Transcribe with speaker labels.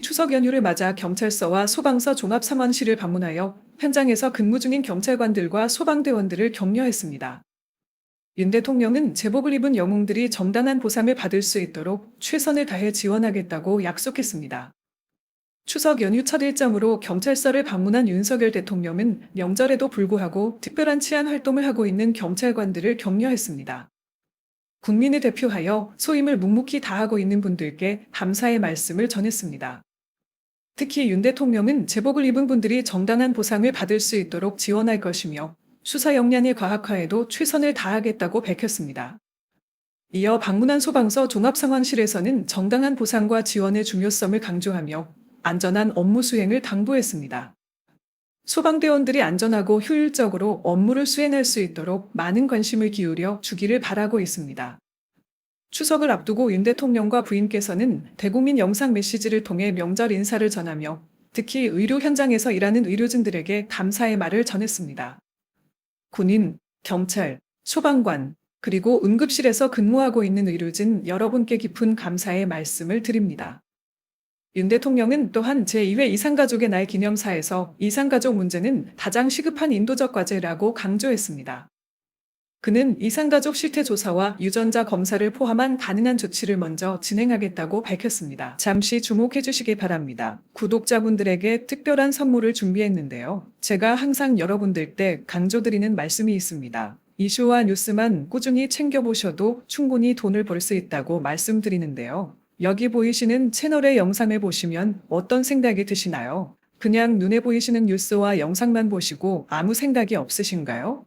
Speaker 1: 추석 연휴를 맞아 경찰서와 소방서 종합상황실을 방문하여 현장에서 근무 중인 경찰관들과 소방대원들을 격려했습니다. 윤 대통령은 제복을 입은 영웅들이 정당한 보상을 받을 수 있도록 최선을 다해 지원하겠다고 약속했습니다. 추석 연휴 첫 일정으로 경찰서를 방문한 윤석열 대통령은 명절에도 불구하고 특별한 치안 활동을 하고 있는 경찰관들을 격려했습니다. 국민을 대표하여 소임을 묵묵히 다하고 있는 분들께 감사의 말씀을 전했습니다. 특히 윤 대통령은 제복을 입은 분들이 정당한 보상을 받을 수 있도록 지원할 것이며 수사 역량의 과학화에도 최선을 다하겠다고 밝혔습니다. 이어 방문한 소방서 종합상황실에서는 정당한 보상과 지원의 중요성을 강조하며 안전한 업무 수행을 당부했습니다. 소방대원들이 안전하고 효율적으로 업무를 수행할 수 있도록 많은 관심을 기울여 주기를 바라고 있습니다. 추석을 앞두고 윤 대통령과 부인께서는 대국민 영상 메시지를 통해 명절 인사를 전하며 특히 의료 현장에서 일하는 의료진들에게 감사의 말을 전했습니다. 군인, 경찰, 소방관, 그리고 응급실에서 근무하고 있는 의료진 여러분께 깊은 감사의 말씀을 드립니다. 윤 대통령은 또한 제2회 이산가족의 날 기념사에서 이산가족 문제는 가장 시급한 인도적 과제라고 강조했습니다. 그는 이산가족 실태 조사와 유전자 검사를 포함한 가능한 조치를 먼저 진행하겠다고 밝혔습니다. 잠시 주목해 주시기 바랍니다. 구독자분들에게 특별한 선물을 준비했는데요. 제가 항상 여러분들 때 강조드리는 말씀이 있습니다. 이슈와 뉴스만 꾸준히 챙겨보셔도 충분히 돈을 벌 수 있다고 말씀드리는데요. 여기 보이시는 채널의 영상을 보시면 어떤 생각이 드시나요? 그냥 눈에 보이시는 뉴스와 영상만 보시고 아무 생각이 없으신가요?